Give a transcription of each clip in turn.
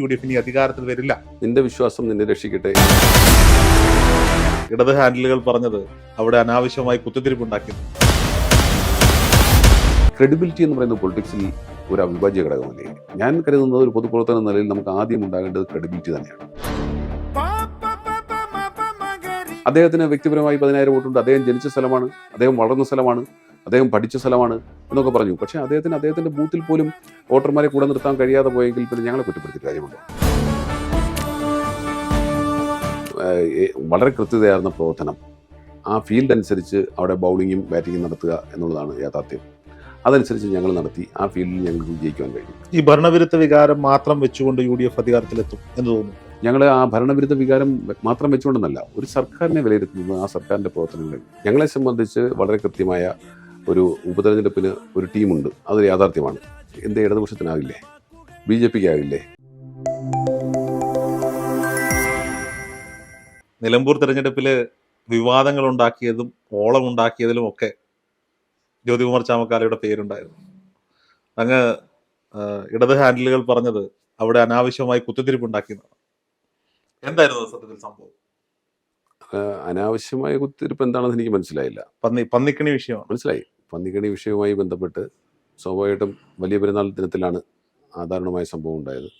U D F ഇനി അധികാരത്തിൽ വരില്ല. നിന്റെ വിശ്വാസം നിന്നെ രക്ഷിക്കട്ടെ. ഇടത് ഹാൻഡിലുകൾ പറഞ്ഞത് അവിടെ അനാവശ്യമായി കുത്തിത്തിരിപ്പുണ്ടാക്കി ക്രെഡിബിലിറ്റി എന്ന് പറയുന്നത് പൊളിറ്റിക്സിൽ ഒരു അവിഭാജ്യ ഘടകമല്ലേ ഞാൻ കരുതുന്നത് ഒരു പൊതുപ്രവർത്തന നിലയിൽ നമുക്ക് ആദ്യം ഉണ്ടാകേണ്ടത് ക്രെഡിബിലിറ്റി തന്നെയാണ്. അദ്ദേഹത്തിന് വ്യക്തിപരമായി പതിനായിരം വോട്ടുണ്ട്. അദ്ദേഹം ജനിച്ച സ്ഥലമാണ്. അദ്ദേഹം വളർന്ന സ്ഥലമാണ്. അദ്ദേഹം പഠിച്ച സ്ഥലമാണ് എന്നൊക്കെ പറഞ്ഞു. പക്ഷേ അദ്ദേഹത്തിന് അദ്ദേഹത്തിന്റെ ബൂത്തിൽ പോലും വോട്ടർമാരെ കൂടെ നിർത്താൻ കഴിയാതെ പോയെങ്കിൽ പിന്നെ ഞങ്ങളെ കുറ്റപ്പെടുത്തിയിട്ട് കാര്യമുണ്ട്? വളരെ കൃത്യതയാർന്ന പ്രവർത്തനം. ആ ഫീൽഡ് അനുസരിച്ച് അവിടെ ബൗളിങ്ങും ബാറ്റിങ്ങും നടത്തുക എന്നുള്ളതാണ് യാഥാർത്ഥ്യം. അതനുസരിച്ച് ഞങ്ങൾ നടത്തി ആ ഫീൽഡിൽ ഞങ്ങൾക്ക് വിജയിക്കാൻ കഴിയും ഈ ഭരണവിരുദ്ധ വികാരം മാത്രം വെച്ചുകൊണ്ട് യു ഡി എഫ് അധികാരത്തിലെത്തും എന്ന് തോന്നുന്നു. ഞങ്ങൾ ആ ഭരണവിരുദ്ധ വികാരം മാത്രം വെച്ചുകൊണ്ടെന്നല്ല ഒരു സർക്കാരിനെ വിലയിരുത്തുന്നത് ആ സർക്കാരിന്റെ പ്രവർത്തനങ്ങൾ. ഞങ്ങളെ സംബന്ധിച്ച് വളരെ കൃത്യമായ ഒരു ഉപതെരഞ്ഞെടുപ്പിന് ഒരു ടീമുണ്ട്. അതൊരു യാഥാർത്ഥ്യമാണ്. എന്തേ ഇടതുപക്ഷത്തിനാവില്ലേ? ബി ജെ പിക്ക് ആവില്ലേ നിലമ്പൂർ തെരഞ്ഞെടുപ്പിൽ വിവാദങ്ങൾ ഉണ്ടാക്കിയതും ഓളം ഉണ്ടാക്കിയതിലും ഒക്കെ ജ്യോതികുമാർ ചാമക്കാലയുടെ പേരുണ്ടായിരുന്നു. അങ്ങ് ഇടത് ഹാൻഡിലുകൾ പറഞ്ഞത് അവിടെ അനാവശ്യമായി കുത്തിത്തിരിപ്പുണ്ടാക്കിയതാണ്. എന്തായിരുന്നു സത്യത്തിൽ സംഭവം? അനാവശ്യമായ കുത്തിരിപ്പ് എന്താണെന്ന് എനിക്ക് മനസ്സിലായില്ല. പന്നി പന്നിക്കണി വിഷയമാണ്. മനസ്സിലായി. പന്നിക്കണി വിഷയവുമായി ബന്ധപ്പെട്ട് സ്വാഭാവികമായിട്ടും വലിയ പെരുന്നാൾ ദിനത്തിലാണ് ആധാരണമായ സംഭവം ഉണ്ടായത്.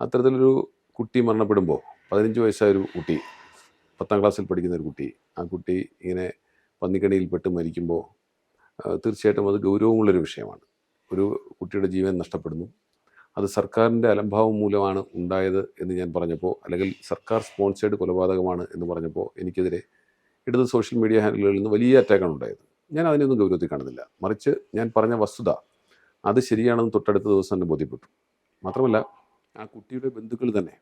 അത്തരത്തിലൊരു കുട്ടി മരണപ്പെടുമ്പോൾ പതിനഞ്ച് വയസ്സായ ഒരു കുട്ടി പത്താം ക്ലാസ്സിൽ പഠിക്കുന്ന ഒരു കുട്ടി ആ കുട്ടി ഇങ്ങനെ പന്നിക്കണിയിൽപ്പെട്ട് മരിക്കുമ്പോൾ തീർച്ചയായിട്ടും അത് ഗൗരവമുള്ളൊരു വിഷയമാണ്. ഒരു കുട്ടിയുടെ ജീവൻ നഷ്ടപ്പെടുന്നു. അത് സർക്കാരിന്റെ അലംഭാവം മൂലമാണ് ഉണ്ടായത് എന്ന് ഞാൻ പറഞ്ഞപ്പോൾ അല്ലെങ്കിൽ സർക്കാർ സ്പോൺസേഡ് കൊലപാതകമാണ് എന്ന് പറഞ്ഞപ്പോൾ എനിക്കെതിരെ ഇടത് സോഷ്യൽ മീഡിയ ഹാൻഡിലുകളിൽ നിന്ന് വലിയ അറ്റാക്കാണ് ഉണ്ടായത്. ഞാൻ അതിനൊന്നും ഗൗരവത്തിൽ കാണുന്നില്ല. മറിച്ച് ഞാൻ പറഞ്ഞ വസ്തുത അത് ശരിയാണെന്ന് തൊട്ടടുത്ത ദിവസം തന്നെ ബോധ്യപ്പെട്ടു. മാത്രമല്ല ആ കുട്ടിയുടെ ബന്ധുക്കൾ തന്നെ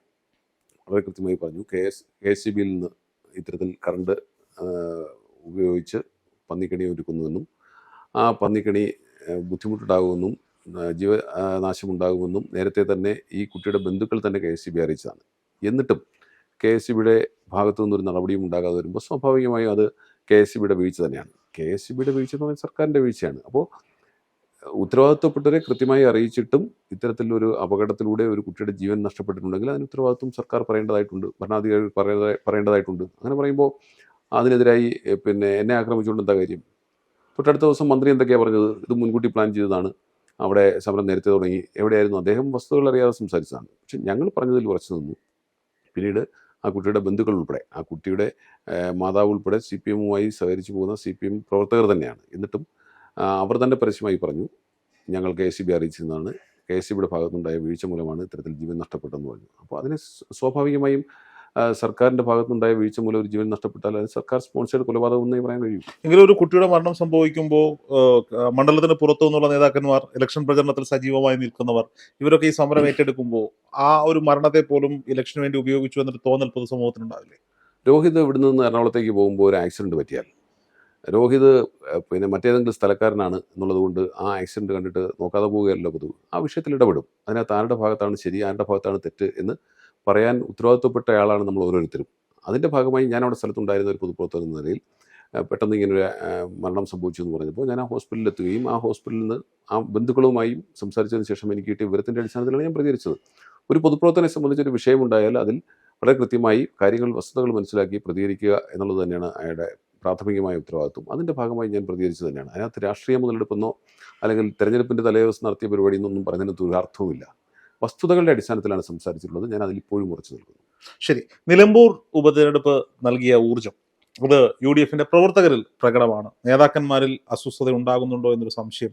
വളരെ കൃത്യമായി പറഞ്ഞു K S K S C ബിയിൽ നിന്ന് ഇത്തരത്തിൽ കറണ്ട് ഉപയോഗിച്ച് പന്നിക്കണി ഒരുക്കുന്നുവെന്നും ആ പന്നിക്കണി ബുദ്ധിമുട്ടുണ്ടാകുമെന്നും ആ, ജീവ ആ, നാശമുണ്ടാകുമെന്നും നേരത്തെ തന്നെ ഈ കുട്ടിയുടെ ബന്ധുക്കൾ തന്നെ കെ എസ് സി ബി അറിയിച്ചതാണ്. എന്നിട്ടും കെ എസ് സി ബിയുടെ ഭാഗത്തു നിന്നൊരു നടപടിയും ഉണ്ടാകാതെ വരുമ്പോൾ സ്വാഭാവികമായും അത് കെ എസ് സി ബിയുടെ വീഴ്ച തന്നെയാണ്. കെ എസ് സി ബിയുടെ വീഴ്ച എന്ന് പറയുന്നത് സർക്കാരിന്റെ വീഴ്ചയാണ്. അപ്പോൾ ഉത്തരവാദിത്വപ്പെട്ടവരെ കൃത്യമായി അറിയിച്ചിട്ടും ഇത്തരത്തിലൊരു അപകടത്തിലൂടെ ഒരു കുട്ടിയുടെ ജീവൻ നഷ്ടപ്പെട്ടിട്ടുണ്ടെങ്കിൽ അതിന് ഉത്തരവാദിത്വം സർക്കാർ പറയേണ്ടതായിട്ടുണ്ട് ഭരണാധികാരികൾ പറയേണ്ട- പറയേണ്ടതായിട്ടുണ്ട്. അങ്ങനെ പറയുമ്പോൾ അതിനെതിരായി പിന്നെ എന്നെ ആക്രമിച്ചുകൊണ്ട് എന്താ കാര്യം? തൊട്ടടുത്ത ദിവസം മന്ത്രി എന്തൊക്കെയാണ് പറഞ്ഞത്? ഇത് മുൻകൂട്ടി പ്ലാൻ ചെയ്തതാണ്. അവിടെ സമരം നേരത്തെ തുടങ്ങി. എവിടെയായിരുന്നു? അദ്ദേഹം വസ്തുതകൾ അറിയാതെ സംസാരിച്ചതാണ്. പക്ഷെ ഞങ്ങൾ പറഞ്ഞതിൽ ഉറച്ചു നിന്നു. പിന്നീട് ആ കുട്ടിയുടെ ബന്ധുക്കൾ ഉൾപ്പെടെ ആ കുട്ടിയുടെ മാതാവ് ഉൾപ്പെടെ സി പി എമ്മുമായി സഹകരിച്ചു പോകുന്ന സി പി എം പ്രവർത്തകർ തന്നെയാണ്. എന്നിട്ടും അവർ തന്നെ പരസ്യമായി പറഞ്ഞു ഞങ്ങൾ കെ സി ബി അറിയിച്ചിരുന്നതാണ്. കെ എസ് സി ബിയുടെ ഭാഗത്തുണ്ടായ വീഴ്ച മൂലമാണ് ഇത്തരത്തിൽ ജീവൻ നഷ്ടപ്പെട്ടതെന്ന് പറഞ്ഞു. അപ്പോൾ അതിനെ സ്വാഭാവികമായും ആ, ഭാഗത്തുണ്ടായ ഭാഗത്തുനിന്നുണ്ടായ വീഴ്ച മൂലം ഒരു ജീവൻ നഷ്ടപ്പെട്ടാൽ അത് സർക്കാർ സ്പോൺസേഡ് കൊലപാതകം എന്നേ പറയാൻ കഴിയും. എങ്കിലും ഒരു കുട്ടിയുടെ മരണം സംഭവിക്കുമ്പോൾ മണ്ഡലത്തിന് പുറത്തു നിന്നുള്ള നേതാക്കന്മാർ ഇലക്ഷൻ പ്രചരണത്തിൽ സജീവമായി നിൽക്കുന്നവർ ഇവരൊക്കെ ഈ സമരം ഏറ്റെടുക്കുമ്പോൾ ആ ഒരു മരണത്തെ പോലും ഇലക്ഷന് വേണ്ടി ഉപയോഗിച്ചു എന്നൊരു തോന്നൽ പൊതുസമൂഹത്തിനുണ്ടാവില്ലേ? രോഹിത് ഇവിടെ നിന്ന് എറണാകുളത്തേക്ക് പോകുമ്പോൾ ഒരു ആക്സിഡന്റ് പറ്റിയാൽ. രോഹിത് പിന്നെ മറ്റേതെങ്കിലും സ്ഥലക്കാരനാണ് എന്നുള്ളത് കൊണ്ട് ആ ആക്സിഡന്റ് കണ്ടിട്ട് നോക്കാതെ പോവുകയല്ലോ പൊതുവ് ആ വിഷയത്തിൽ ഇടപെടും. അതിനകത്ത് ആരുടെ ഭാഗത്താണ് ശരി ആരുടെ ഭാഗത്താണ് തെറ്റ് എന്ന് പറയാൻ ഉത്തരവാദിത്വപ്പെട്ട ആളാണ് നമ്മൾ ഓരോരുത്തരും. അതിന്റെ ഭാഗമായി ഞാൻ അവിടെ സ്ഥലത്തുണ്ടായിരുന്ന ഒരു പൊതുപ്രവർത്തകൻ എന്ന നിലയിൽ പെട്ടെന്ന് ഇങ്ങനെ ഒരു മരണം സംഭവിച്ചു എന്ന് പറഞ്ഞപ്പോൾ ഞാൻ ആ ഹോസ്പിറ്റലിൽ എത്തുകയും ആ ഹോസ്പിറ്റലിൽ നിന്ന് ആ ബന്ധുക്കളുമായും സംസാരിച്ചതിന് ശേഷം എനിക്ക് കിട്ടിയ വിവരത്തിന്റെ അടിസ്ഥാനത്തിലാണ് ഞാൻ പ്രതികരിച്ചത്. ഒരു പൊതുപ്രവർത്തനെ സംബന്ധിച്ചൊരു വിഷയമുണ്ടായാൽ അതിൽ വളരെ കൃത്യമായി കാര്യങ്ങൾ വസ്തുതകൾ മനസ്സിലാക്കി പ്രതികരിക്കുക എന്നുള്ളത് തന്നെയാണ് അയാളുടെ പ്രാഥമികമായ ഉത്തരവാദിത്വം. അതിന്റെ ഭാഗമായി ഞാൻ പ്രതികരിച്ചത് തന്നെയാണ്. അതിനകത്ത് രാഷ്ട്രീയ മുതലെടുപ്പെന്നോ അല്ലെങ്കിൽ തെരഞ്ഞെടുപ്പിന്റെ തലേദിവസം നടത്തിയ പരിപാടിയെന്നൊന്നും പറഞ്ഞതിനകത്ത് ഒരു അർത്ഥവുമില്ല. വസ്തുതകളുടെ അടിസ്ഥാനത്തിലാണ് സംസാരിച്ചിട്ടുള്ളത്. ഞാൻ അതിൽ ഇപ്പോഴും ഉറച്ചു നിൽക്കുന്നു. ശരി. നിലമ്പൂർ ഉപതെരഞ്ഞെടുപ്പ് നൽകിയ ഊർജം അത് യു ഡി എഫിന്റെ പ്രവർത്തകരിൽ പ്രകടമാണ്. നേതാക്കന്മാരിൽ അസ്വസ്ഥത ഉണ്ടാകുന്നുണ്ടോ എന്നൊരു സംശയം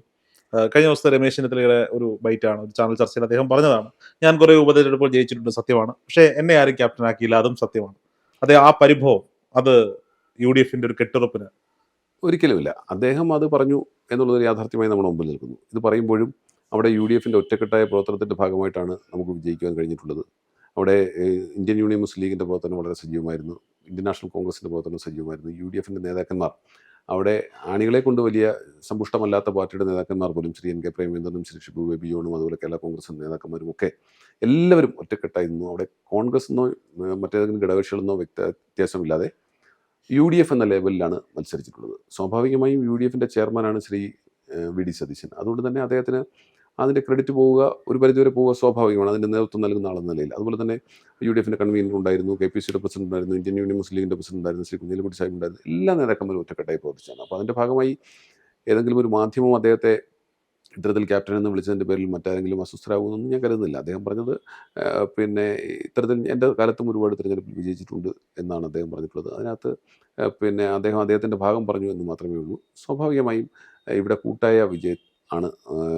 കഴിഞ്ഞ ദിവസത്തെ രമേശ് ചെന്നിത്തലയുടെ ഒരു ബൈറ്റാണ് ഒരു ചാനൽ ചർച്ചയിൽ അദ്ദേഹം പറഞ്ഞതാണ്. ഞാൻ കുറെ ഉപതെരഞ്ഞെടുപ്പുകൾ ജയിച്ചിട്ടുണ്ട് സത്യമാണ്. പക്ഷേ എന്നെ ആരും ക്യാപ്റ്റൻ ആക്കിയില്ല അതും സത്യമാണ്. അതെ ആ പരിഭവം അത് യു ഡി എഫിന്റെ ഒരു കെട്ടുറപ്പിന്. ഒരിക്കലുമില്ല. അദ്ദേഹം അത് പറഞ്ഞു എന്നുള്ളത് യാഥാർത്ഥ്യമായി നമ്മുടെ മുമ്പിൽ നിൽക്കുന്നു. ഇത് പറയുമ്പോഴും അവിടെ യു ഡി എഫിന്റെ ഒറ്റക്കെട്ടായ പ്രവർത്തനത്തിന്റെ ഭാഗമായിട്ടാണ് നമുക്ക് വിജയിക്കുവാൻ കഴിഞ്ഞിട്ടുള്ളത്. അവിടെ ഇന്ത്യൻ യൂണിയൻ മുസ്ലിം ലീഗിന്റെ പ്രവർത്തനം വളരെ സജീവമായിരുന്നു. ഇന്ത്യൻ നാഷണൽ കോൺഗ്രസിന്റെ പ്രവർത്തനം സജീവമായിരുന്നു. യു ഡി എഫിന്റെ നേതാക്കന്മാർ അവിടെ ആണികളെ കൊണ്ട് വലിയ സമ്പുഷ്ടമല്ലാത്ത പാർട്ടിയുടെ നേതാക്കന്മാർ പോലും ശ്രീ എൻ കെ പ്രേമേന്ദ്രനും ശ്രീ ഷിബു ബേബി ജോണും അതുപോലെ കേരള കോൺഗ്രസിന്റെ നേതാക്കന്മാരും ഒക്കെ എല്ലാവരും ഒറ്റക്കെട്ടായിരുന്നു അവിടെ കോൺഗ്രസ് എന്നോ മറ്റേതെങ്കിലും ഘടകകക്ഷികളെന്നോ വ്യക്ത വ്യത്യാസമില്ലാതെ യു ഡി എഫ് എന്ന ലെവലിലാണ് മത്സരിച്ചിട്ടുള്ളത്. സ്വാഭാവികമായും യു ഡി എഫിന്റെ ചെയർമാനാണ് ശ്രീ വി. ഡി. സതീശൻ. അതുകൊണ്ട് തന്നെ അദ്ദേഹത്തിന് അതിന്റെ ക്രെഡിറ്റ് പോവുക ഒരു പരിധിവരെ പോവുക സ്വാഭാവികമാണ്. അതിന്റെ നേതൃത്വം നൽകുന്ന ആളെന്ന നിലയിൽ. അതുപോലെ തന്നെ യു ഡി എഫിന്റെ കൺവീനർ ഉണ്ടായിരുന്നു കെ പി സിയുടെ പ്രസിഡന്റ് ഉണ്ടായിരുന്നു ഇന്ത്യൻ യൂണിയൻ മുസ്ലിം ലീഗിന്റെ പ്രസിഡന്റ് ഉണ്ടായിരുന്നു ശ്രീ കുഞ്ഞിലക്കുട്ടി സാഹിബ് ഉണ്ടായിരുന്നു. എല്ലാ നേതാക്കന്മാരും ഒറ്റക്കെട്ടായി പ്രവർത്തിച്ചാണ് അപ്പോൾ അതിന്റെ ഭാഗമായി ഏതെങ്കിലും ഒരു മാധ്യമം അദ്ദേഹത്തെ ഇത്തരത്തിൽ ക്യാപ്റ്റൻ എന്ന് വിളിച്ചതിന്റെ പേരിൽ മറ്റാരെങ്കിലും അസ്വസ്ഥരാകുമെന്നൊന്നും ഞാൻ കരുതുന്നില്ല. അദ്ദേഹം പറഞ്ഞത് പിന്നെ ഇത്തരത്തിൽ എന്റെ കാലത്തും ഒരുപാട് തിരഞ്ഞെടുപ്പിൽ വിജയിച്ചിട്ടുണ്ട് എന്നാണ് അദ്ദേഹം പറഞ്ഞിട്ടുള്ളത്. അതിനകത്ത് പിന്നെ അദ്ദേഹം അദ്ദേഹത്തിന്റെ ഭാഗം പറഞ്ഞു എന്ന് മാത്രമേ ഉള്ളൂ. സ്വാഭാവികമായും ഇവിടെ കൂട്ടായ വിജയ ആണ്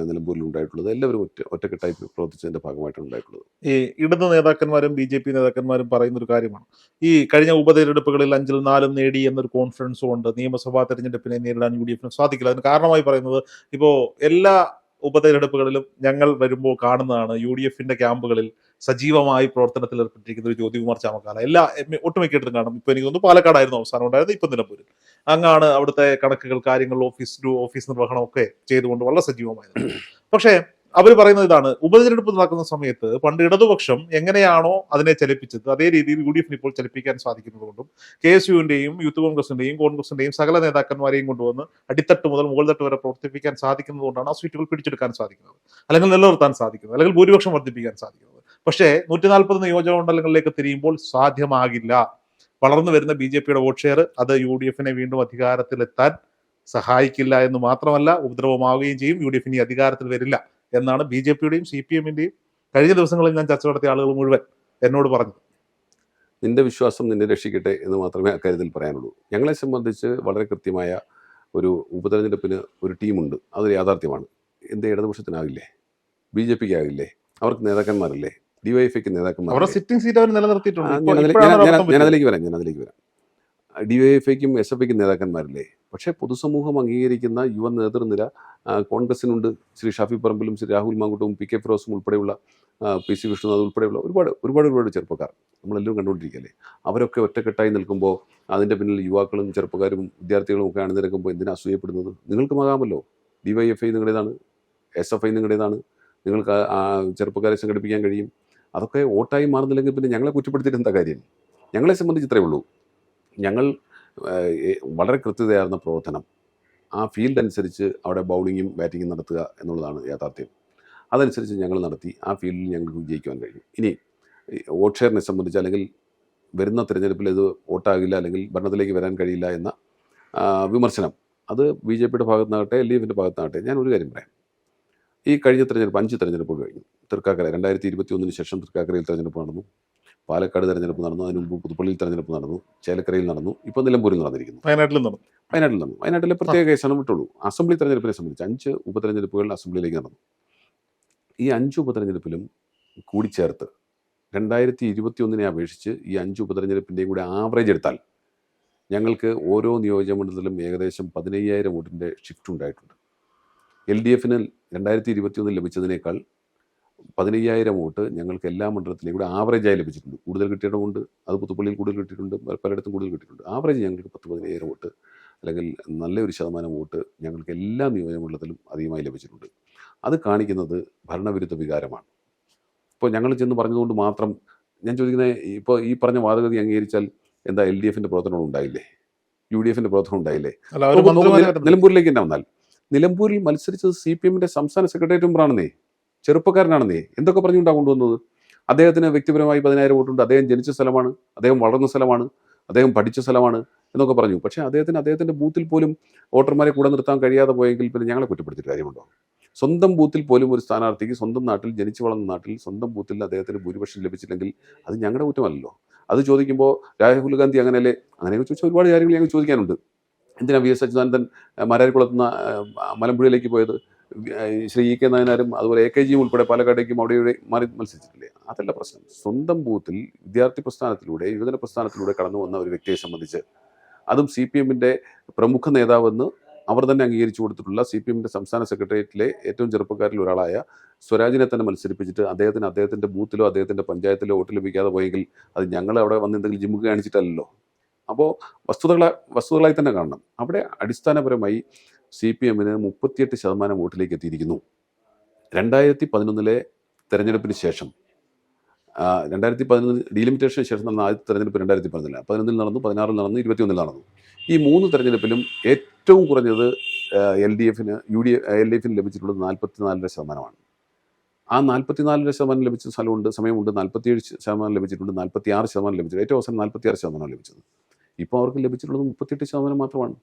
നിലമ്പൂരിൽ ഉണ്ടായിട്ടുള്ളത് എല്ലാവരും ഒറ്റ ഒറ്റക്കെട്ടായി പ്രവർത്തിച്ചതിന്റെ ഭാഗമായിട്ടാണ് ഉണ്ടായിട്ടുള്ളത്. ഈ ഇടത് നേതാക്കന്മാരും ബി ജെ പി നേതാക്കന്മാരും പറയുന്ന ഒരു കാര്യമാണ്. ഈ കഴിഞ്ഞ ഉപതെരഞ്ഞെടുപ്പുകളിൽ അഞ്ചിൽ നാലും നേടി എന്നൊരു കോൺഫിഡൻസും ഉണ്ട്. നിയമസഭാ തെരഞ്ഞെടുപ്പിനെ നേരിടാൻ യു ഡി എഫിന് സാധിക്കില്ല. അതിന് കാരണമായി പറയുന്നത് ഇപ്പോ എല്ലാ ഉപതെരഞ്ഞെടുപ്പുകളിലും ഞങ്ങൾ വരുമ്പോൾ കാണുന്നതാണ് യു ഡി എഫിന്റെ ക്യാമ്പുകളിൽ സജീവമായി പ്രവർത്തനത്തിൽ ഏർപ്പെട്ടിരിക്കുന്ന ഒരു ജ്യോതികുമാർ ചാമക്കാല. എല്ലാ ഒട്ടുമിക്കയിടത്തും കാണും. ഇപ്പൊ എനിക്ക് തോന്നുന്നു പാലക്കാടായിരുന്നു അവസാനം ഉണ്ടായിരുന്നത് ഇപ്പൊ നിലമ്പൂരിൽ. അങ്ങാണ് അവിടുത്തെ കണക്കുകൾ കാര്യങ്ങൾ ഓഫീസ് ഓഫീസ് നിർവഹണം ഒക്കെ ചെയ്തുകൊണ്ട് വളരെ സജീവമായത്. പക്ഷേ അവർ പറയുന്നത് ഇതാണ് ഉപതെരഞ്ഞെടുപ്പ് നടക്കുന്ന സമയത്ത് പണ്ട് ഇടതുപക്ഷം എങ്ങനെയാണോ അതിനെ ചലിപ്പിച്ചത് അതേ രീതിയിൽ യു ഡി എഫിന് ഇപ്പോൾ ചലിപ്പിക്കാൻ സാധിക്കുന്നതുകൊണ്ടും കെ എസ് യുവിന്റെയും യൂത്ത് കോൺഗ്രസിന്റെയും കോൺഗ്രസിന്റെയും സകല നേതാക്കന്മാരെയും കൊണ്ടുവന്ന് അടിത്തട്ട് മുതൽ മുകൾ തട്ട് വരെ പ്രവർത്തിപ്പിക്കാൻ സാധിക്കുന്നതുകൊണ്ടാണ് ആ സീറ്റുകൾ പിടിച്ചെടുക്കാൻ സാധിക്കുന്നത്. അല്ലെങ്കിൽ നിലനിർത്താൻ സാധിക്കുന്നത് അല്ലെങ്കിൽ ഭൂരിപക്ഷം വർദ്ധിപ്പിക്കാൻ സാധിക്കുന്നത്. പക്ഷേ നൂറ്റി നാൽപ്പത് നിയോജക മണ്ഡലങ്ങളിലേക്ക് തിരിയുമ്പോൾ സാധ്യമാകില്ല. വളർന്നു വരുന്ന ബി ജെ പിയുടെ വോട്ട് ഷെയർ അത് യു ഡി എഫിനെ വീണ്ടും അധികാരത്തിലെത്താൻ സഹായിക്കില്ല എന്ന് മാത്രമല്ല ഉപദ്രവമാവുകയും ചെയ്യും. യു ഡി എഫ് ഇനി അധികാരത്തിൽ വരില്ല എന്നാണ് ബി ജെ പിയുടെയും സി പി എമ്മിന്റെയും കഴിഞ്ഞ ദിവസങ്ങളിൽ ഞാൻ ചർച്ച നടത്തിയ ആളുകൾ മുഴുവൻ എന്നോട് പറഞ്ഞു നിന്റെ വിശ്വാസം നിന്നെ രക്ഷിക്കട്ടെ എന്ന് മാത്രമേ അക്കാര്യത്തിൽ പറയാനുള്ളൂ. ഞങ്ങളെ സംബന്ധിച്ച് വളരെ കൃത്യമായ ഒരു ഉപതെരഞ്ഞെടുപ്പിന് ഒരു ടീമുണ്ട്. അതൊരു യാഥാർത്ഥ്യമാണ്. എന്ത് ഇടതുപക്ഷത്തിനാകില്ലേ ബി ജെ പിക്കാവില്ലേ? അവർക്ക് നേതാക്കന്മാരില്ലേ? ഡിവൈഎഫ്ഐക്ക് അവരുടെ നേതാക്കന്മാരില്ലേ സിറ്റിംഗ് സീറ്റ് അവർ നിലനിർത്തിയിട്ടുണ്ട് ഞാൻ. അതിലേക്ക് വരാം ഞാൻ അതിലേക്ക് വരാം. ഡിവൈഎഫ്ഐക്കും എസ് എഫ് ഐക്കും നേതാക്കന്മാരില്ലേ? പക്ഷേ പൊതുസമൂഹം അംഗീകരിക്കുന്ന യുവ നേതൃനിര കോൺഗ്രസിനുണ്ട്. ശ്രീ ഷാഫി പറമ്പിലും ശ്രീ രാഹുൽ മാങ്കുട്ടും പി കെ ഫിറോസും ഉൾപ്പെടെയുള്ള പി സി വിഷ്ണുനാഥ് ഉൾപ്പെടെയുള്ള ഒരുപാട് ഒരുപാട് ഒരുപാട് ചെറുപ്പക്കാർ. നമ്മളെല്ലാം കണ്ടുകൊണ്ടിരിക്കുകയല്ലേ? അവരൊക്കെ ഒറ്റക്കെട്ടായി നിൽക്കുമ്പോൾ അതിന്റെ പിന്നിൽ യുവാക്കളും ചെറുപ്പക്കാരും വിദ്യാർത്ഥികളും ഒക്കെ അണിനിരക്കുമ്പോൾ എന്തിനാ അസൂയപ്പെടുന്നത്? നിങ്ങൾക്ക് ആകാമല്ലോ. ഡിവൈഎഫ്ഐ നിങ്ങളുടേതാണ് എസ് എഫ് ഐ നിങ്ങളുടേതാണ്. നിങ്ങൾക്ക് ചെറുപ്പക്കാരെ സംഘടിപ്പിക്കാൻ കഴിയും. അതൊക്കെ വോട്ടായി മാറുന്നില്ലെങ്കിൽ പിന്നെ ഞങ്ങളെ കുറ്റപ്പെടുത്തിയിട്ട് എന്താ കാര്യം? ഞങ്ങളെ സംബന്ധിച്ച് ഇത്രയേ ഉള്ളൂ. ഞങ്ങൾ വളരെ കൃത്യതയാർന്ന പ്രവർത്തനം. ആ ഫീൽഡ് അനുസരിച്ച് അവിടെ ബൗളിങ്ങും ബാറ്റിങ്ങും നടത്തുക എന്നുള്ളതാണ് യാഥാർത്ഥ്യം. അതനുസരിച്ച് ഞങ്ങൾ നടത്തി ആ ഫീൽഡിൽ ഞങ്ങൾക്ക് വിജയിക്കുവാൻ കഴിയും ഇനി വോട്ട് ഷെയറിനെ സംബന്ധിച്ച് അല്ലെങ്കിൽ വരുന്ന തിരഞ്ഞെടുപ്പിൽ ഇത് വോട്ടാകില്ല അല്ലെങ്കിൽ ഭരണത്തിലേക്ക് വരാൻ കഴിയില്ല എന്ന വിമർശനം. അത് ബി ജെ പിയുടെ ഭാഗത്തുനിന്നാകട്ടെ എൽ ഡി എഫിന്റെ ഭാഗത്തുനിന്നാകട്ടെ ഞാൻ ഒരു കാര്യം പറയാം. ഈ കഴിഞ്ഞ തെരഞ്ഞെടുപ്പ് അഞ്ച് തെരഞ്ഞെടുപ്പ് കഴിഞ്ഞു. തൃക്കാക്കര രണ്ടായിരത്തി ഇരുപത്തി ഒന്നിന് ശേഷം തൃക്കാക്കരയിൽ തെരഞ്ഞെടുപ്പ് നടന്നു. പാലക്കാട് തെരഞ്ഞെടുപ്പ് നടന്നു. അതിന് മുമ്പ് പുതുപ്പള്ളിയിൽ തെരഞ്ഞെടുപ്പ് നടന്നു. ചേലക്കരയിൽ നടന്നു. ഇപ്പോൾ നിലമ്പൂരിൽ നടന്നിരിക്കുന്നു. വയനാട്ടിലും നടന്നു. വയനാട്ടിൽ നടന്നു. വയനാട്ടിലെ പ്രത്യേക കേസാണ് വിട്ടുള്ളൂ. അസംബ്ലി തെരഞ്ഞെടുപ്പിനെ സംബന്ധിച്ച് അഞ്ച് ഉപതെരഞ്ഞെടുപ്പുകൾ അസംബ്ലിയിലേക്ക് നടന്നു. ഈ അഞ്ച് ഉപതെരഞ്ഞെടുപ്പിലും കൂടിച്ചേർത്ത് രണ്ടായിരത്തി ഇരുപത്തി ഒന്നിനെ അപേക്ഷിച്ച് ഈ അഞ്ച് ഉപതെരഞ്ഞെടുപ്പിന്റെയും കൂടെ ആവറേജ് എടുത്താൽ ഞങ്ങൾക്ക് ഓരോ നിയോജകമണ്ഡലത്തിലും ഏകദേശം പതിനയ്യായിരം വോട്ടിന്റെ ഷിഫ്റ്റ് ഉണ്ടായിട്ടുണ്ട്. എൽ ഡി എഫിന് രണ്ടായിരത്തി ഇരുപത്തി ഒന്നിൽ ലഭിച്ചതിനേക്കാൾ പതിനയ്യായിരം വോട്ട് ഞങ്ങൾക്ക് എല്ലാ മണ്ഡലത്തിലും കൂടെ ആവറേജായി ലഭിച്ചിട്ടുണ്ട്. കൂടുതൽ കിട്ടിയിടമുണ്ട് അത് പുത്തുപ്പള്ളിയിൽ കൂടുതൽ കിട്ടിയിട്ടുണ്ട്. പല- പലയിടത്തും കൂടുതൽ കിട്ടിയിട്ടുണ്ട്. ആവറേജ് ഞങ്ങൾക്ക് പത്ത് പതിനയ്യായിരം വോട്ട് അല്ലെങ്കിൽ നല്ലൊരു ശതമാനം വോട്ട് ഞങ്ങൾക്ക് എല്ലാ നിയോജകമണ്ഡലത്തിലും അധികമായി ലഭിച്ചിട്ടുണ്ട്. അത് കാണിക്കുന്നത് ഭരണവിരുദ്ധ വികാരമാണ്. ഇപ്പോൾ ഞങ്ങൾ ചെന്ന് പറഞ്ഞതുകൊണ്ട് മാത്രം ഞാൻ ചോദിക്കുന്നത് ഇപ്പോൾ ഈ പറഞ്ഞ വാദഗതി അംഗീകരിച്ചാൽ എന്താ എൽ ഡി എഫിന്റെ പ്രവർത്തനം ഉണ്ടായില്ലേ? യു ഡി എഫിന്റെ പ്രവർത്തനം ഉണ്ടായില്ലേ? നിലമ്പൂരിലേക്ക് തന്നെ വന്നാൽ നിലമ്പൂരിൽ മത്സരിച്ചത് സി പി എമ്മിന്റെ സംസ്ഥാന സെക്രട്ടേറിയറ്റ് മെമ്പറാണെന്നേ. ചെറുപ്പക്കാരനാണെന്നേ. എന്തൊക്കെ പറഞ്ഞുകൊണ്ടാണ് കൊണ്ടുവന്നത്? അദ്ദേഹത്തിന് വ്യക്തിപരമായി പതിനായിരം വോട്ടുണ്ട്. അദ്ദേഹം ജനിച്ച സ്ഥലമാണ്. അദ്ദേഹം വളർന്ന സ്ഥലമാണ്. അദ്ദേഹം പഠിച്ച സ്ഥലമാണ് എന്നൊക്കെ പറഞ്ഞു. പക്ഷേ അദ്ദേഹത്തിന് അദ്ദേഹത്തിന്റെ ബൂത്തിൽ പോലും വോട്ടർമാരെ കൂടെ നിർത്താൻ കഴിയാതെ പോയെങ്കിൽ പിന്നെ ഞങ്ങളെ കുറ്റപ്പെടുത്തിയിട്ട് കാര്യമുണ്ടോ? സ്വന്തം ബൂത്തിൽ പോലും ഒരു സ്ഥാനാർത്ഥിക്ക് സ്വന്തം നാട്ടിൽ ജനിച്ചു വളർന്ന നാട്ടിൽ സ്വന്തം ബൂത്തിൽ അദ്ദേഹത്തിന് ഭൂരിപക്ഷം ലഭിച്ചില്ലെങ്കിൽ അത് ഞങ്ങളുടെ കുറ്റമല്ലല്ലോ. അത് ചോദിക്കുമ്പോൾ രാഹുൽ ഗാന്ധി അങ്ങനെയല്ലേ? അങ്ങനെയൊക്കെ ചോദിച്ചാൽ ഒരുപാട് കാര്യങ്ങൾ ഞങ്ങൾ ചോദിക്കാനുണ്ട്. എന്തിനാ വി എസ് അച്യുതാനന്ദൻ മരാരിക്കുളത്ത് നിന്ന് മലമ്പുഴയിലേക്ക് പോയത്? ശ്രീ ഇ കെ നായനാരും അതുപോലെ എ കെ ജിയും ഉൾപ്പെടെ പാലക്കാടേക്കും അവിടെ ഇവിടെ മാറി മത്സരിച്ചിട്ടില്ലേ? അതല്ല പ്രശ്നം. സ്വന്തം ബൂത്തിൽ വിദ്യാർത്ഥി പ്രസ്ഥാനത്തിലൂടെ യുവജന പ്രസ്ഥാനത്തിലൂടെ കടന്നു വന്ന ഒരു വ്യക്തിയെ സംബന്ധിച്ച് അതും സി പി എമ്മിന്റെ പ്രമുഖ നേതാവെന്ന് അവർ തന്നെ അംഗീകരിച്ചു കൊടുത്തിട്ടുള്ള സി പി എമ്മിന്റെ സംസ്ഥാന സെക്രട്ടേറിയറ്റിലെ ഏറ്റവും ചെറുപ്പക്കാരിൽ ഒരാളായ സ്വരാജിനെ തന്നെ മത്സരിപ്പിച്ചിട്ട് അദ്ദേഹത്തിന് അദ്ദേഹത്തിന്റെ ബൂത്തിലോ അദ്ദേഹത്തിന്റെ പഞ്ചായത്തിലോ വോട്ട് ലഭിക്കാതെ പോയെങ്കിൽ അത് ഞങ്ങൾ അവിടെ വന്ന് എന്തെങ്കിലും ജിമ്മുക്ക് കാണിച്ചിട്ടല്ലല്ലോ. അപ്പോൾ വസ്തുതകളെ വസ്തുതകളായി തന്നെ കാണണം. അവിടെ അടിസ്ഥാനപരമായി സി പി എമ്മിന് മുപ്പത്തിയെട്ട് ശതമാനം വോട്ടിലേക്ക് എത്തിയിരിക്കുന്നു. രണ്ടായിരത്തി പതിനൊന്നിലെ തെരഞ്ഞെടുപ്പിന് ശേഷം രണ്ടായിരത്തി പതിനൊന്ന് ഡീലിമിറ്റേഷന് ശേഷം നടന്ന ആദ്യത്തെ തെരഞ്ഞെടുപ്പ് രണ്ടായിരത്തി പതിനൊന്നിൽ പതിനൊന്നിൽ നടന്നു പതിനാറിൽ നടന്നു ഇരുപത്തിയൊന്നിൽ നടന്നു. ഈ മൂന്ന് തെരഞ്ഞെടുപ്പിലും ഏറ്റവും കുറഞ്ഞത് എൽ ഡി എഫിന് യു ഡി എൽ ഡി എഫിന് ലഭിച്ചിട്ടുള്ളത് നാൽപ്പത്തിനാലര ശതമാനമാണ്. ആ നാൽപ്പത്തിനാലര ശതമാനം ലഭിച്ച സ്ഥലമുണ്ട് സമയമുണ്ട് നാൽപ്പത്തിയേഴ് ശതമാനം ലഭിച്ചിട്ടുണ്ട് നാൽപ്പത്തി ആറ് ശതമാനം ലഭിച്ചിട്ടുണ്ട് ഏറ്റവും അവസാനം നാൽപ്പത്തി ആറ് ശതമാനം ലഭിച്ചത്. ഇപ്പോൾ അവർക്ക് ലഭിച്ചിട്ടുള്ളത് മുപ്പത്തിയെട്ട് ശതമാനം മാത്രമാണ്.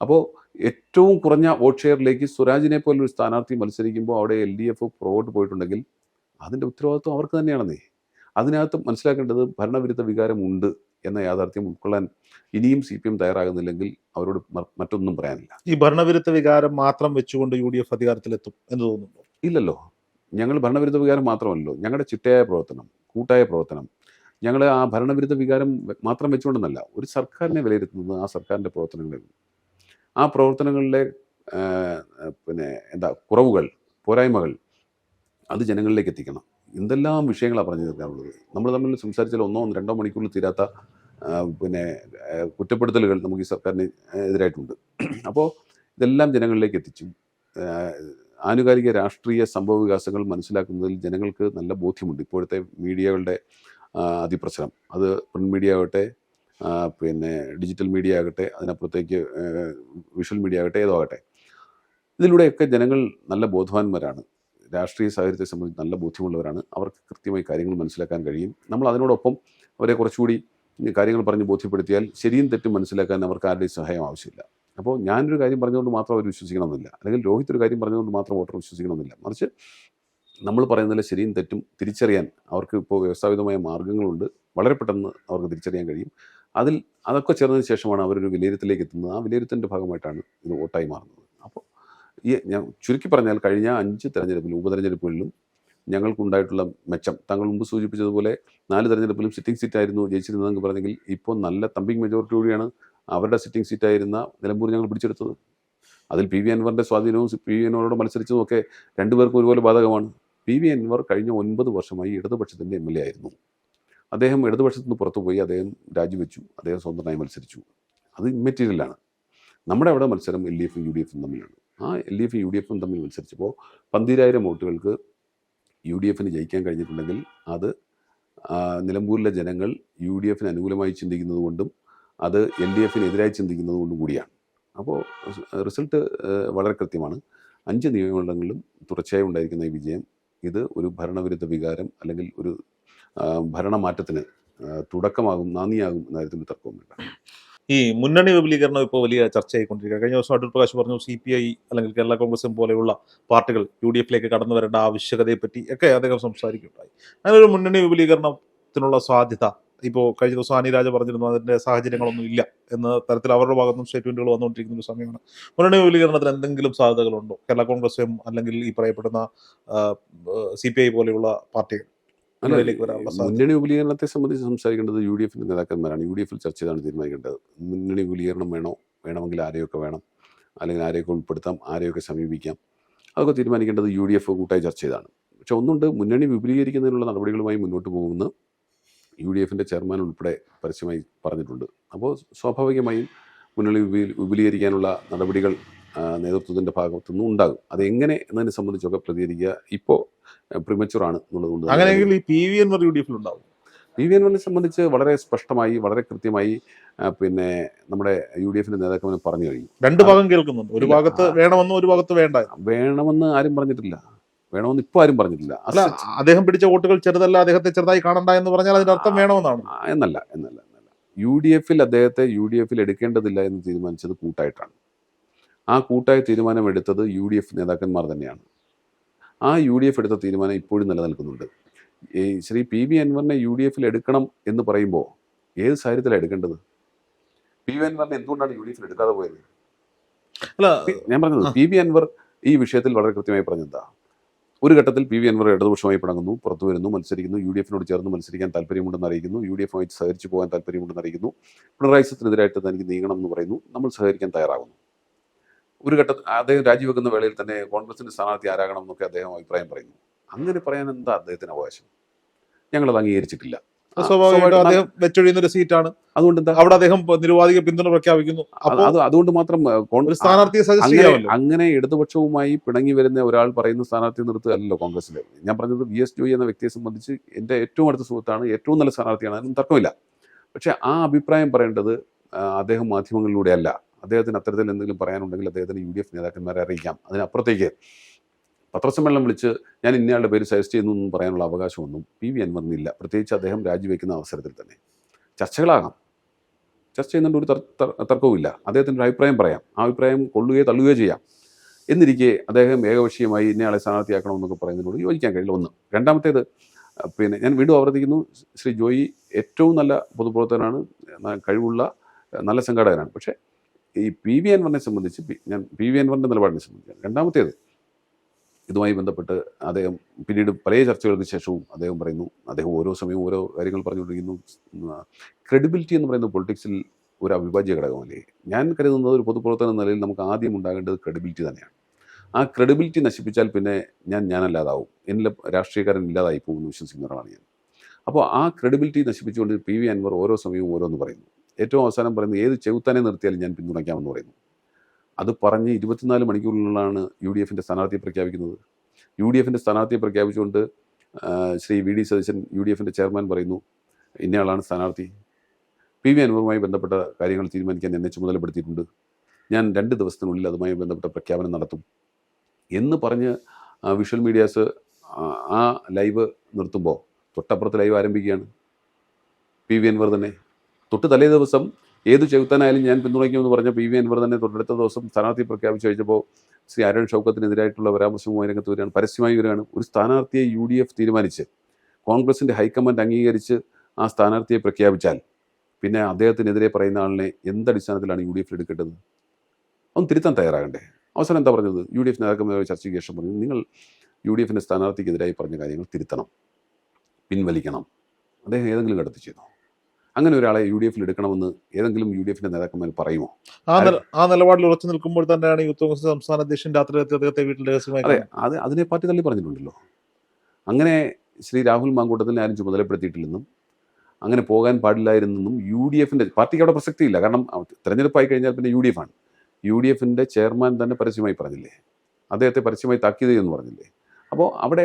അപ്പോൾ ഏറ്റവും കുറഞ്ഞ വോട്ട് ഷെയറിലേക്ക് സ്വരാജിനെ പോലെ ഒരു സ്ഥാനാർത്ഥി മത്സരിക്കുമ്പോൾ അവിടെ എൽ ഡി എഫ് പുറകോട്ട് പോയിട്ടുണ്ടെങ്കിൽ അതിന്റെ ഉത്തരവാദിത്വം അവർക്ക് തന്നെയാണെന്നേ. അതിനകത്ത് മനസ്സിലാക്കേണ്ടത് ഭരണവിരുദ്ധ വികാരമുണ്ട് എന്ന യാഥാർത്ഥ്യം ഉൾക്കൊള്ളാൻ ഇനിയും സി പി എം തയ്യാറാകുന്നില്ലെങ്കിൽ അവരോട് മറ്റൊന്നും പറയാനില്ല. ഈ ഭരണവിരുദ്ധ വികാരം മാത്രം വെച്ചുകൊണ്ട് യു ഡി എഫ് അധികാരത്തിലെത്തും എന്ന് തോന്നുന്നു. ഇല്ലല്ലോ. ഞങ്ങൾ ഭരണവിരുദ്ധ വികാരം മാത്രമല്ലോ ഞങ്ങളുടെ ചിട്ടയായ പ്രവർത്തനം കൂട്ടായ പ്രവർത്തനം ഞങ്ങൾ ആ ഭരണവിരുദ്ധ വികാരം മാത്രം വെച്ചുകൊണ്ടെന്നല്ല ഒരു സർക്കാരിനെ വിലയിരുത്തുന്നത് ആ സർക്കാരിന്റെ പ്രവർത്തനങ്ങളിൽ. ആ പ്രവർത്തനങ്ങളിലെ പിന്നെ എന്താ കുറവുകൾ പോരായ്മകൾ അത് ജനങ്ങളിലേക്ക് എത്തിക്കണം. എന്തെല്ലാം വിഷയങ്ങളാണ് പറഞ്ഞു തീർക്കാനുള്ളത്? നമ്മൾ തമ്മിൽ സംസാരിച്ചാൽ ഒന്നോ രണ്ടോ മണിക്കൂറിൽ തീരാത്ത പിന്നെ കുറ്റപ്പെടുത്തലുകൾ നമുക്ക് ഈ സർക്കാരിന് എതിരായിട്ടുണ്ട്. അപ്പോൾ ഇതെല്ലാം ജനങ്ങളിലേക്ക് എത്തിച്ചു. ആനുകാലിക രാഷ്ട്രീയ സംഭവ വികാസങ്ങൾ മനസ്സിലാക്കുന്നതിൽ ജനങ്ങൾക്ക് നല്ല ബോധ്യമുണ്ട്. ഇപ്പോഴത്തെ മീഡിയകളുടെ അതിപ്രസരം. അത് പ്രിന്റ് മീഡിയ ആകട്ടെ പിന്നെ ഡിജിറ്റൽ മീഡിയ ആകട്ടെ അതിനപ്പുറത്തേക്ക് വിഷ്വൽ മീഡിയ ആകട്ടെ ഏതോ ആകട്ടെ. ഇതിലൂടെയൊക്കെ ജനങ്ങൾ നല്ല ബോധവാന്മാരാണ്. രാഷ്ട്രീയ സാഹചര്യത്തെ സംബന്ധിച്ച് നല്ല ബോധ്യമുള്ളവരാണ്. അവർക്ക് കൃത്യമായി കാര്യങ്ങൾ മനസ്സിലാക്കാൻ കഴിയും. നമ്മൾ അതിനോടൊപ്പം അവരെ കുറച്ചുകൂടി കാര്യങ്ങൾ പറഞ്ഞ് ബോധ്യപ്പെടുത്തിയാൽ ശരിയും തെറ്റും മനസ്സിലാക്കാൻ അവർക്ക് ആരുടെയും സഹായം ആവശ്യമില്ല. അപ്പോൾ ഞാനൊരു കാര്യം പറഞ്ഞുകൊണ്ട് മാത്രം അവർ വിശ്വസിക്കണമെന്നില്ല. അല്ലെങ്കിൽ രോഹിത് ഒരു കാര്യം പറഞ്ഞുകൊണ്ട് മാത്രം വോട്ടർ വിശ്വസിക്കണമെന്നില്ല. മറിച്ച് നമ്മൾ പറയുന്നതിലെ ശരിയും തെറ്റും തിരിച്ചറിയാൻ അവർക്ക് ഇപ്പോൾ വ്യവസ്ഥാപിതമായ മാർഗങ്ങളുണ്ട് വളരെ പെട്ടെന്ന് അവർക്ക് തിരിച്ചറിയാൻ കഴിയും. അതിൽ അതൊക്കെ ചേർന്നതിന് ശേഷമാണ് അവരൊരു വിലയിരുത്തലേക്ക് എത്തുന്നത്. ആ വിലയിരുത്തലിന്റെ ഭാഗമായിട്ടാണ് ഇത് വോട്ടായി മാറുന്നത്. അപ്പോൾ ഈ ഞാൻ ചുരുക്കി പറഞ്ഞാൽ കഴിഞ്ഞ അഞ്ച് തെരഞ്ഞെടുപ്പിലും ഉപതെരഞ്ഞെടുപ്പുകളിലും ഞങ്ങൾക്കുണ്ടായിട്ടുള്ള മെച്ചം. താങ്കൾ മുമ്പ് സൂചിപ്പിച്ചതുപോലെ നാല് തെരഞ്ഞെടുപ്പിലും സിറ്റിംഗ് സീറ്റായിരുന്നു ജയിച്ചിരുന്നതെന്ന് പറഞ്ഞെങ്കിൽ ഇപ്പോൾ നല്ല തമ്പിങ് മെജോറിറ്റി കൂടിയാണ് അവരുടെ സിറ്റിംഗ് സീറ്റായിരുന്ന നിലമ്പൂർ ഞങ്ങൾ പിടിച്ചെടുത്തത്. അതിൽ പി വി അൻവറിന്റെ സ്വാധീനവും പി വി അൻവറോട് മത്സരിച്ചതും ഒക്കെ രണ്ടുപേർക്കും ഒരുപോലെ ബാധകമാണ്. പി വി അൻവർ കഴിഞ്ഞ ഒൻപത് വർഷമായി ഇടതുപക്ഷത്തിന്റെ എം എൽ എ ആയിരുന്നു. അദ്ദേഹം ഇടതുപക്ഷത്തു നിന്ന് പുറത്തുപോയി അദ്ദേഹം രാജിവെച്ചു അദ്ദേഹം സ്വന്തമായി മത്സരിച്ചു. അത് ഇമ്മെറ്റീരിയലാണ് നമ്മുടെ അവിടെ മത്സരം എൽ ഡി എഫും യു ഡി എഫും തമ്മിലാണ്. ആ എൽ ഡി എഫും യു ഡി എഫും തമ്മിൽ മത്സരിച്ചപ്പോൾ പന്തിരായിരം വോട്ടുകൾക്ക് യു ഡി എഫിന് ജയിക്കാൻ കഴിഞ്ഞിട്ടുണ്ടെങ്കിൽ അത് നിലമ്പൂരിലെ ജനങ്ങൾ യു ഡി എഫിന് അനുകൂലമായി ചിന്തിക്കുന്നത് കൊണ്ടും അത് എൽ ഡി എഫിനെതിരായി ചിന്തിക്കുന്നത് കൊണ്ടും കൂടിയാണ്. അപ്പോൾ റിസൾട്ട് വളരെ കൃത്യമാണ്. അഞ്ച് നിയമമണ്ഡലങ്ങളിലും തുടർച്ചയായി ഉണ്ടായിരിക്കുന്ന ഈ വിജയം ഇത് ഒരു ഭരണവിരുദ്ധ വികാരം അല്ലെങ്കിൽ ഒരു ഭരണമാറ്റത്തിന് തുടക്കമാകും നാന്ദിയാകും എന്ന കാര്യത്തിൽ തർക്കവുമില്ല ഈ മുന്നണി വിപുലീകരണം ഇപ്പോൾ വലിയ ചർച്ചയായിക്കൊണ്ടിരിക്കുക കഴിഞ്ഞ ദിവസം അടൂർ പ്രകാശ് പറഞ്ഞു സി പി ഐ അല്ലെങ്കിൽ കേരള കോൺഗ്രസും പോലെയുള്ള പാർട്ടികൾ യു ഡി എഫിലേക്ക് കടന്നു വരേണ്ട ആവശ്യകതയെപ്പറ്റി ഒക്കെ അദ്ദേഹം സംസാരിക്കുകയുണ്ടായി. അങ്ങനെ ഒരു മുന്നണി വിപുലീകരണത്തിനുള്ള സാധ്യത ഇപ്പോൾ കഴിഞ്ഞ ദിവസം അനി രാജ പറഞ്ഞിരുന്നു അതിന്റെ സാഹചര്യങ്ങളൊന്നും ഇല്ല എന്ന തരത്തിൽ അവരുടെ ഭാഗത്തും സ്റ്റേറ്റ്മെന്റുകൾ വന്നുകൊണ്ടിരിക്കുന്ന ഒരു സമയമാണ്. മുന്നണി വിപുലീകരണത്തിന് എന്തെങ്കിലും സാധ്യതകളുണ്ടോ? കേരള കോൺഗ്രസും അല്ലെങ്കിൽ ഈ പറയപ്പെടുന്ന സി പി ഐ പോലെയുള്ള പാർട്ടികൾ മുന്നണി വിപുലീകരണത്തെ സംബന്ധിച്ച് സംസാരിക്കേണ്ടത് യു ഡി എഫിന്റെ നേതാക്കന്മാരാണ്. യു ഡി എഫിൽ ചർച്ച ചെയ്താണ് തീരുമാനിക്കേണ്ടത്. മുന്നണി വിപുലീകരണം വേണോ? വേണമെങ്കിൽ ആരെയൊക്കെ വേണം? അല്ലെങ്കിൽ ആരെയൊക്കെ ഉൾപ്പെടുത്താം? ആരെയൊക്കെ സമീപിക്കാം? അതൊക്കെ തീരുമാനിക്കേണ്ടത് യു ഡി എഫ് കൂട്ടായി ചർച്ച ചെയ്താണ്. പക്ഷെ ഒന്നുണ്ട് മുന്നണി വിപുലീകരിക്കുന്നതിനുള്ള നടപടികളുമായി മുന്നോട്ട് പോകുമെന്ന് യു ഡി എഫിന്റെ ചെയർമാൻ ഉൾപ്പെടെ പരസ്യമായി പറഞ്ഞിട്ടുണ്ട്. അപ്പോൾ സ്വാഭാവികമായും മുന്നണി വിപുലീ- വിപുലീകരിക്കാനുള്ള നടപടികൾ നേതൃത്വത്തിന്റെ ഭാഗത്തു നിന്നും ഉണ്ടാകും. അതെങ്ങനെ എന്നതിനെ സംബന്ധിച്ചൊക്കെ പ്രതികരിക്കുക ഇപ്പോൾ പ്രിമച്ചുറാണ് എന്നുള്ളതുകൊണ്ട് അങ്ങനെയെങ്കിൽ ഈ P V Anvar U D എഫിലുണ്ടാവും P V എൻവറിനെ സംബന്ധിച്ച് വളരെ സ്പഷ്ടമായി വളരെ കൃത്യമായി പിന്നെ നമ്മുടെ യു ഡി എഫിന്റെ നേതാക്കന്മാർ പറഞ്ഞു കഴിഞ്ഞു. രണ്ട് ഭാഗം കേൾക്കുന്നുണ്ട്. ഒരു ഭാഗത്ത് വേണമെന്നും ഒരു ഭാഗത്ത് വേണ്ട. വേണമെന്ന് ആരും പറഞ്ഞിട്ടില്ല. വേണമെന്ന് ഇപ്പോൾ ആരും പറഞ്ഞിട്ടില്ല. അല്ല അദ്ദേഹം പിടിച്ച വോട്ടുകൾ ചെറുതല്ല അദ്ദേഹത്തെ ചെറുതായി കാണണ്ട എന്ന് പറഞ്ഞാൽ അതിന്റെ അർത്ഥം വേണമെന്നാണ് എന്നല്ല എന്നല്ല എന്നല്ല. യു ഡി എഫിൽ അദ്ദേഹത്തെ യു ഡി എഫിൽ എടുക്കേണ്ടതില്ല എന്ന് തീരുമാനിച്ചത് കൂട്ടായിട്ടാണ്. ആ കൂട്ടായ തീരുമാനം എടുത്തത് യു ഡി എഫ് നേതാക്കന്മാർ തന്നെയാണ്. ആ യു ഡി എഫ് എടുത്ത തീരുമാനം ഇപ്പോഴും നിലനിൽക്കുന്നുണ്ട്. ഈ ശ്രീ പി വി അൻവറിനെ യു ഡി എഫിൽ എടുക്കണം എന്ന് പറയുമ്പോൾ ഏത് സാഹചര്യത്തിലാണ് എടുക്കേണ്ടത്? പി വി അൻവറിനെ എന്തുകൊണ്ടാണ് യു ഡി എഫിൽ എടുക്കാതെ പോയത്? അല്ല ഞാൻ പറഞ്ഞത്. പി വി അൻവർ ഈ വിഷയത്തിൽ വളരെ കൃത്യമായി പറഞ്ഞെന്താ? ഒരു ഘട്ടത്തിൽ പി വി അൻവർ ഇടതുപക്ഷമായി പിണങ്ങുന്നു പുറത്തു വരുന്നു മത്സരിക്കുന്നു യു ഡി എഫിനോട് ചേർന്ന് മത്സരിക്കാൻ താല്പര്യമുണ്ടെന്ന് അറിയിക്കുന്നു യു ഡി എഫുമായി സഹകരിച്ചു പോകാൻ താല്പര്യമുണ്ടെന്ന് അറിയിക്കുന്നു പിണറായി സത്തിനെതിരായിട്ട് തനിക്ക് നീങ്ങണം എന്ന് പറയുന്നു നമ്മൾ സഹകരിക്കാൻ തയ്യാറാകുന്നു. ഒരു ഘട്ടത്തിൽ അദ്ദേഹം രാജിവെക്കുന്ന വേളയിൽ തന്നെ കോൺഗ്രസിന്റെ സ്ഥാനാർത്ഥി ആരാകണം എന്നൊക്കെ അദ്ദേഹം അഭിപ്രായം പറയുന്നു. അങ്ങനെ പറയാൻ എന്താ അദ്ദേഹത്തിന് അവകാശം? ഞങ്ങളത് അംഗീകരിച്ചിട്ടില്ല. സ്വാഭാവികമായിട്ടും അദ്ദേഹം വെച്ചൊഴിയുന്ന ഒരു സീറ്റാണ്. അതുകൊണ്ട് എന്താ? അവിടെ അദ്ദേഹം നിരുവാധിക പിന്തുണ പ്രഖ്യാപിക്കുന്നു. അത് അതുകൊണ്ട് മാത്രം കോൺഗ്രസ് സ്ഥാനാർത്ഥിയെ സജസ്റ്റ് അങ്ങനെ ഇടതുപക്ഷവുമായി പിണങ്ങി വരുന്ന ഒരാൾ പറയുന്ന സ്ഥാനാർത്ഥി നിർത്തുകയല്ലോ കോൺഗ്രസിൽ ഞാൻ പറഞ്ഞത് വി എസ് ജോയി എന്ന വ്യക്തിയെ സംബന്ധിച്ച് എന്റെ ഏറ്റവും അടുത്ത സുഹൃത്താണ് ഏറ്റവും നല്ല സ്ഥാനാർത്ഥിയാണ് അതിനും തർക്കമില്ല. പക്ഷേ ആ അഭിപ്രായം പറയേണ്ടത് അദ്ദേഹം മാധ്യമങ്ങളിലൂടെ അല്ല. അദ്ദേഹത്തിന് അത്തരത്തിൽ എന്തെങ്കിലും പറയാനുണ്ടെങ്കിൽ അദ്ദേഹത്തിന് യു ഡി എഫ് നേതാക്കന്മാരെ അറിയിക്കാം. അതിനപ്പുറത്തേക്ക് പത്രസമ്മേളനം വിളിച്ച് ഞാൻ ഇന്നയാളുടെ പേര് സജസ്റ്റ് ചെയ്യുന്നു എന്ന് പറയാനുള്ള അവകാശമൊന്നും പി വി അൻവറിനില്ല. പ്രത്യേകിച്ച് അദ്ദേഹം രാജിവെക്കുന്ന അവസരത്തിൽ തന്നെ. ചർച്ചകളാകാം. ചർച്ച ചെയ്യുന്നുണ്ട് ഒരു തർ- തർ- തർക്കവുമില്ല. അദ്ദേഹത്തിന്റെ ഒരു അഭിപ്രായം പറയാം. ആ അഭിപ്രായം കൊള്ളുകയോ തള്ളുകയോ ചെയ്യാം. എന്നിരിക്കെ അദ്ദേഹം ഏകപക്ഷീയമായി ഇന്നയാളെ സ്ഥാനാർത്ഥിയാക്കണമെന്നൊക്കെ പറയുന്നതിനോട് യോജിക്കാൻ കഴിയില്ല. ഒന്ന്. രണ്ടാമത്തേത് പിന്നെ ഞാൻ വീണ്ടും ആവർത്തിക്കുന്നു. ശ്രീ ജോയി ഏറ്റവും നല്ല പൊതുപ്രവർത്തകനാണ്. കഴിവുള്ള നല്ല സംഘാടകനാണ്. പക്ഷേ ഈ പി വി അൻവറിനെ സംബന്ധിച്ച് ഞാൻ പി വി അൻവറിന്റെ നിലപാടിനെ സംബന്ധിച്ച് രണ്ടാമത്തേത് ഇതുമായി ബന്ധപ്പെട്ട് അദ്ദേഹം പിന്നീട് പല ചർച്ചകൾക്ക് ശേഷവും അദ്ദേഹം പറയുന്നു അദ്ദേഹം ഓരോ സമയവും ഓരോ കാര്യങ്ങൾ പറഞ്ഞുകൊണ്ടിരിക്കുന്നു. ക്രെഡിബിലിറ്റി എന്ന് പറയുന്ന പൊളിറ്റിക്സിൽ ഒരു അവിഭാജ്യ ഘടകമല്ലേ? ഞാൻ കരുതുന്നത് ഒരു പൊതുപ്രവർത്തന എന്ന നിലയിൽ നമുക്ക് ആദ്യം ഉണ്ടാകേണ്ടത് ക്രെഡിബിലിറ്റി തന്നെയാണ്. ആ ക്രെഡിബിലിറ്റി നശിപ്പിച്ചാൽ പിന്നെ ഞാൻ ഞാനല്ലാതാവും. എന്നിലെ രാഷ്ട്രീയക്കാരൻ ഇല്ലാതായി പോകുമെന്ന് വിശ്വസിക്കുന്ന ഒരാളാണ് ഞാൻ. അപ്പോൾ ആ ക്രെഡിബിലിറ്റി നശിപ്പിച്ചുകൊണ്ട് പി വി അൻവർ ഓരോ സമയവും ഓരോന്ന് പറയുന്നു. ഏറ്റവും അവസാനം പറയുന്നത് ഏത് ചെവുത്താനെ നിർത്തിയാലും ഞാൻ പിന്തുണയ്ക്കാമെന്ന് പറയുന്നു. അത് പറഞ്ഞ് ഇരുപത്തിനാല് മണിക്കൂറിനുള്ളിലാണ് യു ഡി എഫിന്റെ സ്ഥാനാർത്ഥിയെ പ്രഖ്യാപിക്കുന്നത്. യു ഡി എഫിന്റെ സ്ഥാനാർത്ഥിയെ പ്രഖ്യാപിച്ചുകൊണ്ട് Shri V D Satheesan U D എഫിന്റെ ചെയർമാൻ പറയുന്നു ഇന്നയാളാണ് സ്ഥാനാർത്ഥി. പി വി അൻവറുമായി ബന്ധപ്പെട്ട കാര്യങ്ങൾ തീരുമാനിക്കാൻ എന്നെ ചുമതലപ്പെടുത്തിയിട്ടുണ്ട്. ഞാൻ രണ്ട് ദിവസത്തിനുള്ളിൽ അതുമായി ബന്ധപ്പെട്ട പ്രഖ്യാപനം നടത്തും എന്ന് പറഞ്ഞ് വിഷ്വൽ മീഡിയാസ് ആ- ലൈവ് നിർത്തുമ്പോൾ തൊട്ടപ്പുറത്ത് ലൈവ് ആരംഭിക്കുകയാണ്. പി വി അൻവർ തന്നെ. തൊട്ട് തലേ ദിവസം ഏത് ചെകുത്താനായാലും ഞാൻ പിന്തുണയ്ക്കുമെന്ന് പറഞ്ഞ പി വി അൻവർ തന്നെ തൊട്ടടുത്ത ദിവസം സ്ഥാനാർത്ഥി പ്രഖ്യാപിച്ചു കഴിഞ്ഞപ്പോൾ ശ്രീ അരുൺ ഷൗക്കത്തിനെതിരായിട്ടുള്ള പരാമർശവുമായി രംഗത്ത് വരികയാണ്. പരസ്യമായി വരികയാണ്. ഒരു സ്ഥാനാർത്ഥിയെ യു ഡി എഫ് തീരുമാനിച്ച് കോൺഗ്രസിന്റെ ഹൈക്കമാൻഡ് അംഗീകരിച്ച് ആ സ്ഥാനാർത്ഥിയെ പ്രഖ്യാപിച്ചാൽ പിന്നെ അദ്ദേഹത്തിനെതിരെ പറയുന്ന ആളിനെ എന്തടിസ്ഥാനത്തിലാണ് യു ഡി എഫിൽ എടുക്കേണ്ടത്? അവൻ തിരുത്താൻ തയ്യാറാകണ്ടേ. അവസാനം എന്താ പറഞ്ഞത്? യു ഡി എഫ് നേതാക്കന്മാരുടെ ചർച്ചയ്ക്ക് ശേഷം പറഞ്ഞു നിങ്ങൾ യു ഡി എഫിന്റെ സ്ഥാനാർത്ഥിക്കെതിരായി പറഞ്ഞ കാര്യങ്ങൾ തിരുത്തണം പിൻവലിക്കണം. അദ്ദേഹം ഏതെങ്കിലും ഘട്ടത്തിൽ അങ്ങനെ ഒരാളെ യു ഡി എഫിൽ എടുക്കണമെന്ന് ഏതെങ്കിലും യു ഡി എഫിന്റെ നേതാക്കന്മാർ പറയുമോ? ആ നില- ആ നിലപാടിൽ ഉറച്ചു നിൽക്കുമ്പോൾ തന്നെയാണ് യൂത്ത് കോൺഗ്രസ് സംസ്ഥാന അധ്യക്ഷൻ രാത്രി അദ്ദേഹത്തെ വീട്ടിൽ അതെ അത് അതിനെ പാർട്ടി തള്ളി പറഞ്ഞിട്ടുണ്ടല്ലോ. അങ്ങനെ ശ്രീ രാഹുൽ മാങ്കൂട്ടത്തിനെ ആരും ചുമതലപ്പെടുത്തിയിട്ടില്ലെന്നും അങ്ങനെ പോകാൻ പാടില്ലായിരുന്നെന്നും യു ഡി എഫിന്റെ പാർട്ടിക്ക് അവിടെ പ്രസക്തിയില്ല. കാരണം തെരഞ്ഞെടുപ്പായി കഴിഞ്ഞാൽ പിന്നെ യു ഡി എഫ് ആണ് യു ഡി എഫിന്റെ ചെയർമാൻ തന്നെ പരസ്യമായി പറഞ്ഞില്ലേ? അദ്ദേഹത്തെ പരസ്യമായി താക്കീത് എന്ന് പറഞ്ഞില്ലേ? അപ്പോൾ അവിടെ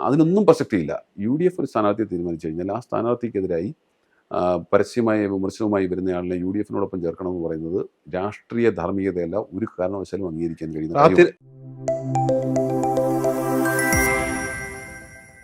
അതിനൊന്നും പ്രസക്തിയില്ല. യു ഡി എഫ് ഒരു സ്ഥാനാർത്ഥിയെ തീരുമാനിച്ചു കഴിഞ്ഞാൽ ആ സ്ഥാനാർത്ഥിക്കെതിരായി പരസ്യമായ വിമർശനവുമായി വരുന്നയാളിനെ യു ഡി എഫിനോടൊപ്പം ചേർക്കണമെന്ന് പറയുന്നത് രാഷ്ട്രീയ ധാർമ്മികതയല്ല ഒരു കാരണവശാലും അംഗീകരിക്കാൻ കഴിയുന്ന